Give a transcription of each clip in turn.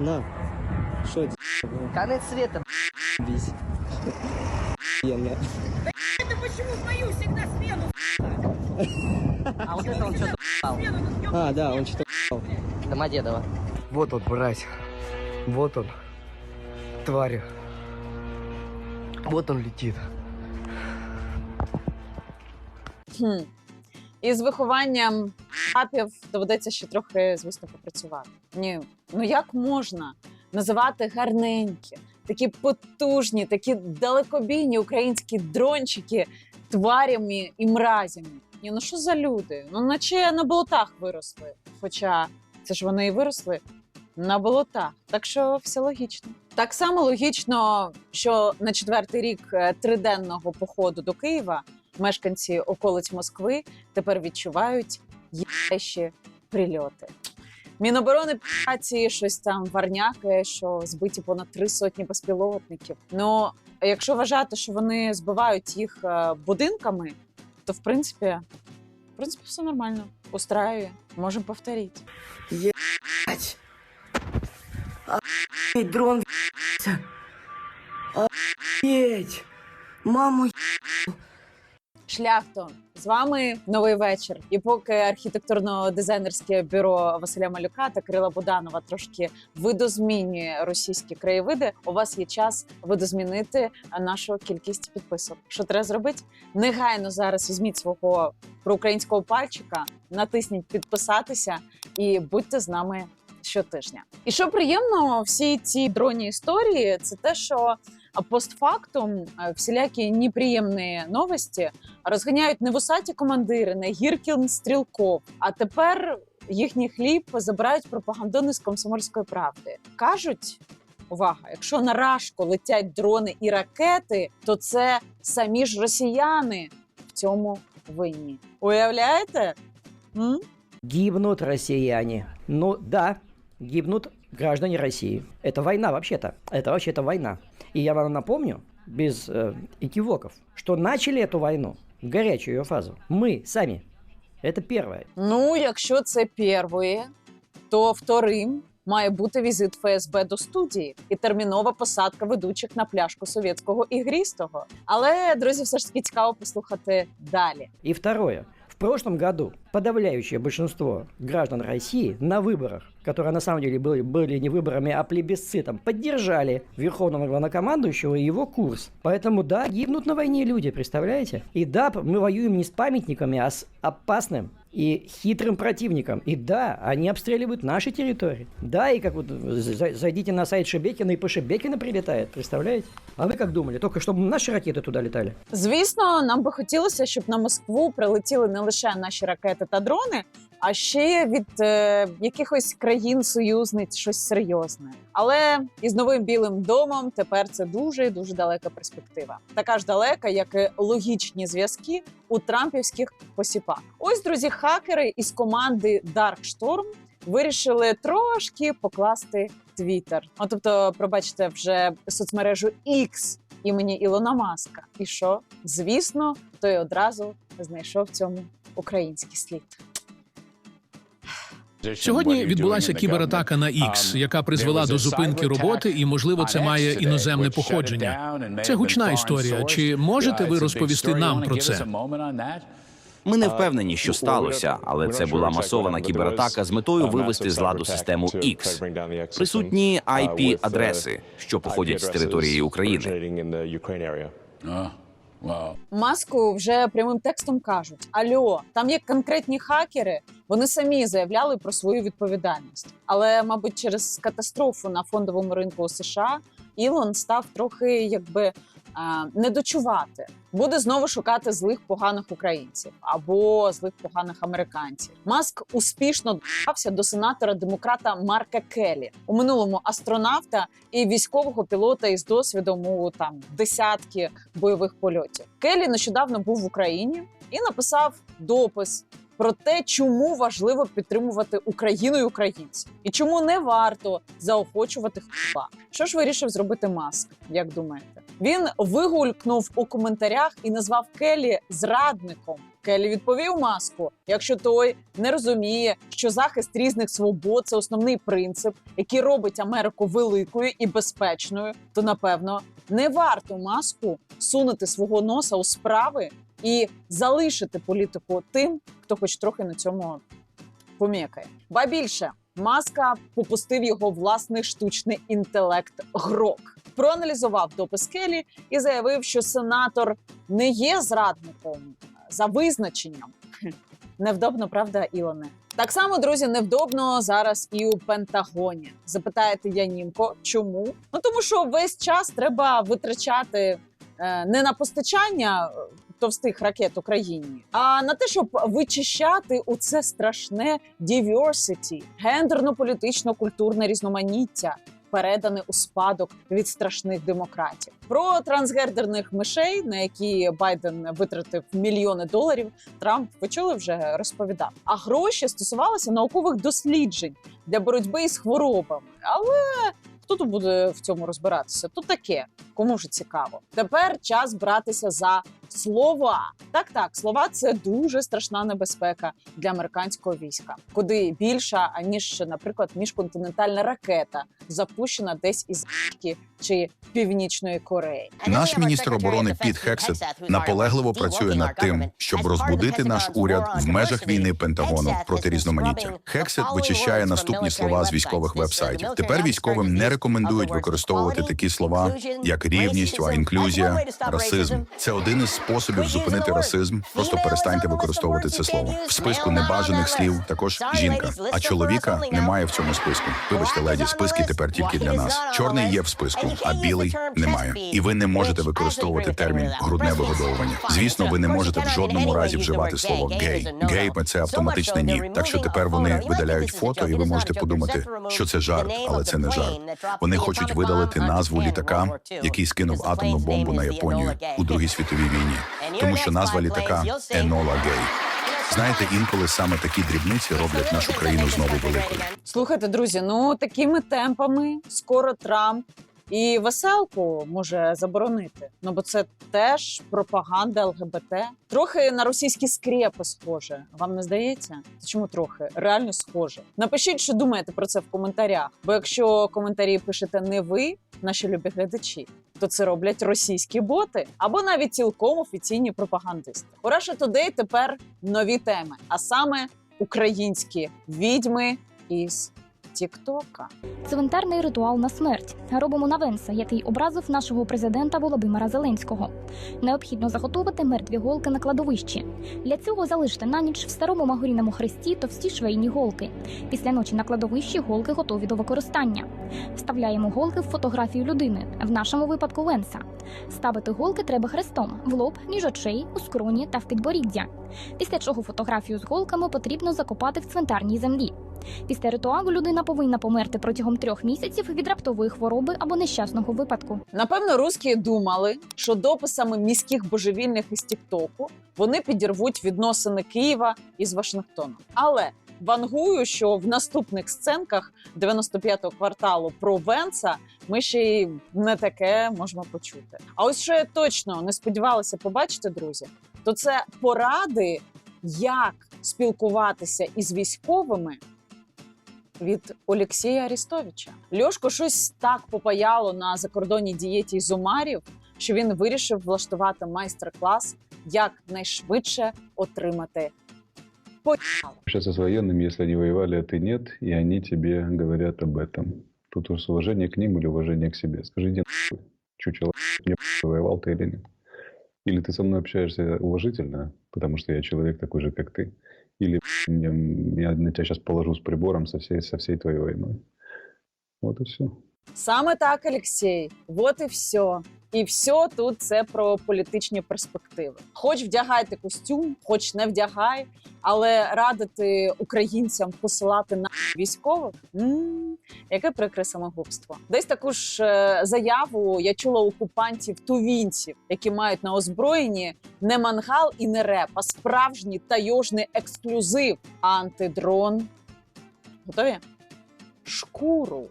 На. Что это? Конец света. Бись. Охуенно. Это почему в мою всегда смену? А вот это он что-то. А, да, он что-то Домодедово. Вот он, мразь. Вот он. Тварь. Вот он летит. Хм. І з вихованням апів доведеться ще трохи, звісно, попрацювати. Ні, ну як можна називати гарненькі, такі потужні, такі далекобійні українські дрончики тварями і мразями? Ні, ну що за люди? Ну наче на болотах виросли. Хоча це ж вони і виросли на болотах. Так що все логічно. Так само логічно, що на четвертий рік е, триденного походу до Києва мешканці околиць Москви тепер відчувають єщі прильоти. Міноборони праці щось там варняке, що збиті понад три сотні безпілотників. Ну якщо вважати, що вони збивають їх е, будинками, то в принципі, в принципі, все нормально. Устраює, можемо повторити. Охуеть, дрон. Охуеть. Маму Шляхто з вами новий вечір. І поки архітектурно-дизайнерське бюро Василя Малюка та Кирила Буданова трошки видозмінює російські краєвиди, у вас є час видозмінити нашу кількість підписок. Що треба зробити? Негайно зараз візьміть свого проукраїнського пальчика, натисніть підписатися і будьте з нами щотижня. І що приємно, всі ці дроні історії, це те, що а постфактум е, всілякі неприємні новості розганяють не вусаті командири, не гіркін стрілков. А тепер їхній хліб забирають пропагандони з комсомольської правди. Кажуть. Увага! Якщо на рашку летять дрони і ракети, то це самі ж росіяни в цьому винні. Уявляєте? М? Гибнут россияне. Ну да, гибнут граждане России. Это война вообще-то. Это вообще-то война. И я вам напомню, без э, экивоков, что начали эту войну, горячую ее фазу, мы сами. Это первое. Ну, якщо це перше, то вторим має бути візит ФСБ до студії і термінова посадка ведучих на пляшку совєтського ігрістого. Але друзі, все ж таки цікаво послухати далі. И второе. Прошлом году подавляющее большинство граждан России на выборах, которые на самом деле были, были не выборами, а плебисцитом, поддержали верховного главнокомандующего и его курс. Поэтому да, гибнут на войне люди, представляете? И да, мы воюем не с памятниками, а с опасным и хитрым противником. И да, они обстреливают наши территории. Да, и как вот за- зайдите на сайт Шебекина, и по Шебекина прилетает, представляете? А вы как думали? Только чтобы наши ракеты туда летали? Звісно, нам би хотілося, щоб на Москву прилетіли не лише наші ракети та дрони, а ще від е, якихось країн-союзниць щось серйозне. Але із новим білим домом тепер це дуже дуже далека перспектива. Така ж далека, як і логічні зв'язки у трампівських посіпах. Ось друзі, хакери із команди Dark Storm вирішили трошки покласти Твіттер. Ну, тобто, пробачте, вже соцмережу X імені Ілона Маска. І що? Звісно, той одразу знайшов цьому український слід. Сьогодні відбулася кібератака на X, яка призвела до зупинки роботи, і можливо це має іноземне походження. Це гучна історія. Чи можете ви розповісти нам про це? Ми не впевнені, що сталося, але це була масована кібератака з метою вивести з ладу систему X. Присутні IP-адреси, що походять з території України. Маску вже прямим текстом кажуть: Альо, там є конкретні хакери. Вони самі заявляли про свою відповідальність. Але, мабуть, через катастрофу на фондовому ринку США Ілон став трохи якби а, недочувати. Буде знову шукати злих поганих українців або злих поганих американців. Маск успішно добрався до сенатора демократа Марка Келлі у минулому астронавта і військового пілота із досвідом у там десятки бойових польотів. Келлі нещодавно був в Україні і написав допис. Про те, чому важливо підтримувати Україну і українців, і чому не варто заохочувати хлопа. Що ж вирішив зробити Маск? Як думаєте? Він вигулькнув у коментарях і назвав Келі зрадником. Келлі відповів маску: якщо той не розуміє, що захист різних свобод це основний принцип, який робить Америку великою і безпечною, то напевно не варто маску сунути свого носа у справи і залишити політику тим, хто хоч трохи на цьому помікає. Ба більше маска попустив його власний штучний інтелект грок. Проаналізував допис Келі і заявив, що сенатор не є зрадником за визначенням. Невдобно, правда, Ілоне? Так само, друзі, невдобно зараз і у Пентагоні. Запитаєте Янінко, чому? Ну тому що весь час треба витрачати е, не на постачання товстих ракет Україні, а на те, щоб вичищати у це страшне diversity, гендерно-політично-культурне різноманіття. Передане у спадок від страшних демократів про трансгендерних мишей, на які Байден витратив мільйони доларів. Трамп ви чули вже розповідав. А гроші стосувалися наукових досліджень для боротьби із хворобами. Але хто тут буде в цьому розбиратися? Тут таке, кому ж цікаво. Тепер час братися за слова. Так, так, слова це дуже страшна небезпека для американського війська, куди більша аніж, наприклад, міжконтинентальна ракета, запущена десь із чи Північної Кореї. Наш міністр оборони Піт Хексет наполегливо працює над тим, щоб розбудити наш уряд в межах війни Пентагону проти різноманіття. Хексет вичищає наступні слова з військових вебсайтів. Тепер військовим не рекомендують використовувати такі слова, як рівність, інклюзія, расизм. Це один із способів зупинити расизм. Просто перестаньте використовувати це слово. В списку небажаних слів також жінка, а чоловіка немає в цьому списку. Вибачте, леді, списки тепер тільки для нас. Чорний є в списку, а білий немає. І ви не можете використовувати термін грудне вигодовування. Звісно, ви не можете в жодному разі вживати слово гей. Гей це автоматичне ні. Так що тепер вони видаляють фото, і ви можете подумати, що це жарт, але це не жарт. Вони хочуть видалити назву літака, який скинув атомну бомбу на Японію у Другій світовій війні, тому що назва літака Енола Гей. Знаєте, інколи саме такі дрібниці роблять нашу країну знову великою. Слухайте, друзі, ну такими темпами скоро Трамп і веселку може заборонити. Ну бо це теж пропаганда ЛГБТ. Трохи на російські скрепи схоже. Вам не здається? Чому трохи? Реально схоже. Напишіть, що думаєте про це в коментарях. Бо якщо коментарі пишете не ви, наші любі глядачі, то це роблять російські боти або навіть цілком офіційні пропагандисти. У Russia Today тепер нові теми, а саме українські відьми із Тіктока. Цвинтарний ритуал на смерть. Робимо на Венса, який образив нашого президента Володимира Зеленського. Необхідно заготовити мертві голки на кладовищі. Для цього залиште на ніч в старому магоріному хресті товсті швейні голки. Після ночі на кладовищі голки готові до використання. Вставляємо голки в фотографію людини, в нашому випадку Венса. Ставити голки треба хрестом в лоб, між очей, у скроні та в підборіддя. Після чого фотографію з голками потрібно закопати в цвинтарній землі. Після ритуалу людина повинна померти протягом трьох місяців від раптової хвороби або нещасного випадку. Напевно, русські думали, що дописами міських божевільних із Тіктоку вони підірвуть відносини Києва із Вашингтоном. Але вангую, що в наступних сценках 95-го кварталу про Венса ми ще й не таке можемо почути. А ось що я точно не сподівалася побачити, друзі, то це поради, як спілкуватися із військовими від Олексія Арістовича. Льошко щось так попаяло на закордонній дієті із омарів, що він вирішив влаштувати майстер-клас, як найшвидше отримати поїхало. Общаться с военными, если они воевали, а ты нет, и они тебе говорят об этом. Тут уж уважение к ним или уважение к себе. Скажи, иди нахуй, чучело, мне воевал ты или нет. Или ты со мной общаешься уважительно, потому что я человек такой же, как ты. Или я, на тебя сейчас положу с прибором со всей, со всей твоей войной. Вот и все. Саме так, Олексій. Вот і все. І все тут це про політичні перспективи. Хоч вдягайте костюм, хоч не вдягай, але радити українцям посилати на військових м яке прикре самогубство. Десь таку ж е, заяву я чула окупантів тувінців, які мають на озброєнні не мангал і не реп, а справжній тайожний ексклюзив антидрон. Готові? Шкуру.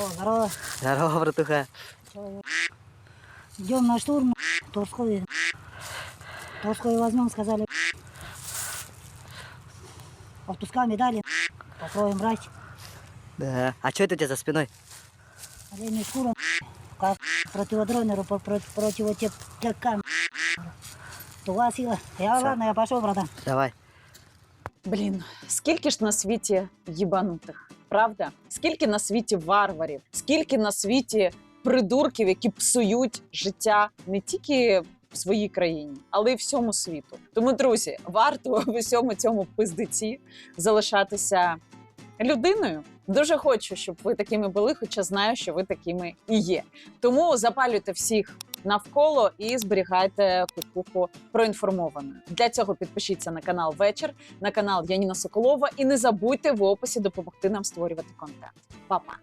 О, здорово. Здорово, братуха. Идем на штурм, Торскую. Торскую возьмем, сказали. Отпусками дали, попробуем брать. Да. А что это у тебя за спиной? Оленя шкура, как противодронеру, по- про- противотекам. Туга сила. Я ладно, я пошел, братан. Давай. Блін, скільки ж на світі їбанутих, правда? Скільки на світі варварів, скільки на світі придурків, які псують життя не тільки в своїй країні, але й всьому світу. Тому, друзі, варто в усьому цьому пиздиці залишатися людиною. Дуже хочу, щоб ви такими були, хоча знаю, що ви такими і є. Тому запалюйте всіх навколо і зберігайте кукуху проінформованою. Для цього підпишіться на канал Вечір, на канал Яніна Соколова і не забудьте в описі допомогти нам створювати контент. Па-па!